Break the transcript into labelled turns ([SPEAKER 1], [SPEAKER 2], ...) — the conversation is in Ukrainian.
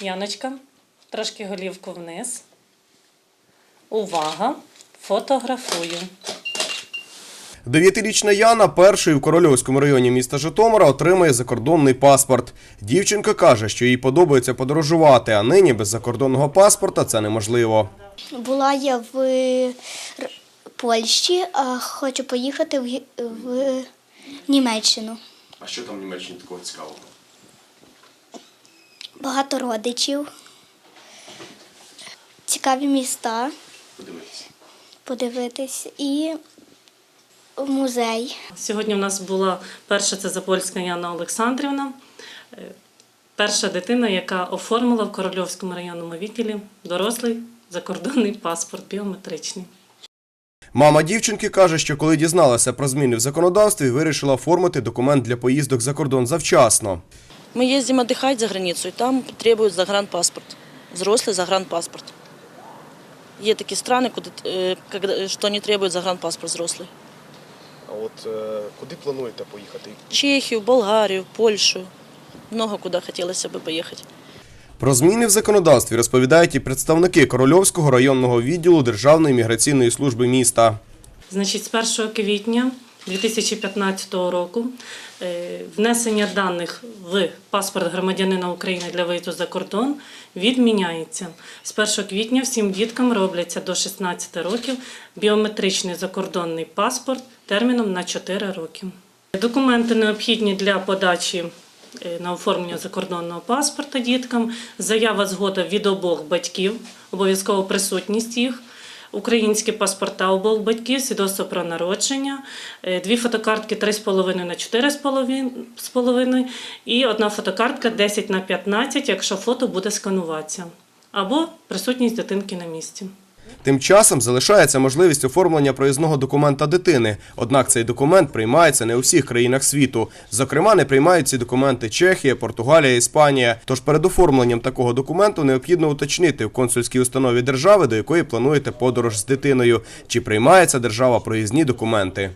[SPEAKER 1] Яночка, трошки голівку вниз. Увага! Фотографую.
[SPEAKER 2] Дев'ятирічна Яна першою в Корольовському районі міста Житомира отримує закордонний паспорт. Дівчинка каже, що їй подобається подорожувати, а нині без закордонного паспорта це неможливо.
[SPEAKER 3] Була я в Польщі, а хочу поїхати в Німеччину.
[SPEAKER 2] А що там в Німеччині такого цікавого?
[SPEAKER 3] Багато родичів, цікаві міста
[SPEAKER 2] Подивитися.
[SPEAKER 3] подивитись і музей.
[SPEAKER 1] Сьогодні в нас була перша це Запольська Яна Олександрівна, е, перша дитина, яка оформила в Корольовському районному відділі дорослий закордонний паспорт біометричний.
[SPEAKER 2] Мама дівчинки каже, що коли дізналася про зміни в законодавстві, вирішила оформити документ для поїздок за кордон завчасно.
[SPEAKER 4] Мы ездим отдыхать за границу, и там требуют загранпаспорт. Взрослый загранпаспорт. Є такі страны, куди, е, когда- що не требують загранпаспорт взрослий.
[SPEAKER 2] А от е, куди плануєте поїхати?
[SPEAKER 4] Чехію, Болгарію, Польщу. Много куди хотілося б поїхати.
[SPEAKER 2] Про зміни в законодавстві розповідають і представники Корольовського районного відділу Державної міграційної служби міста.
[SPEAKER 1] Значить, з 1 квітня 2015 року е, внесення даних в паспорт громадянина України для виїзду за кордон відміняється. З 1 квітня всім діткам робляться до 16 років біометричний закордонний паспорт терміном на 4 роки. Документи необхідні для подачі е, на оформлення закордонного паспорта діткам, заява згода від обох батьків, обов'язково присутність їх, українські паспорта обох батьків, свідоцтво про народження, е, дві фотокартки 3,5 на 4,5 і одна фотокартка 10 на 15, якщо фото буде скануватися, або присутність дитинки на місці.
[SPEAKER 2] Тим часом залишається можливість оформлення проїзного документа дитини. Однак цей документ приймається не у всіх країнах світу. Зокрема, не приймають ці документи Чехія, Португалія, Іспанія. Тож перед оформленням такого документу необхідно уточнити в консульській установі держави, до якої плануєте подорож з дитиною, чи приймається держава проїзні документи.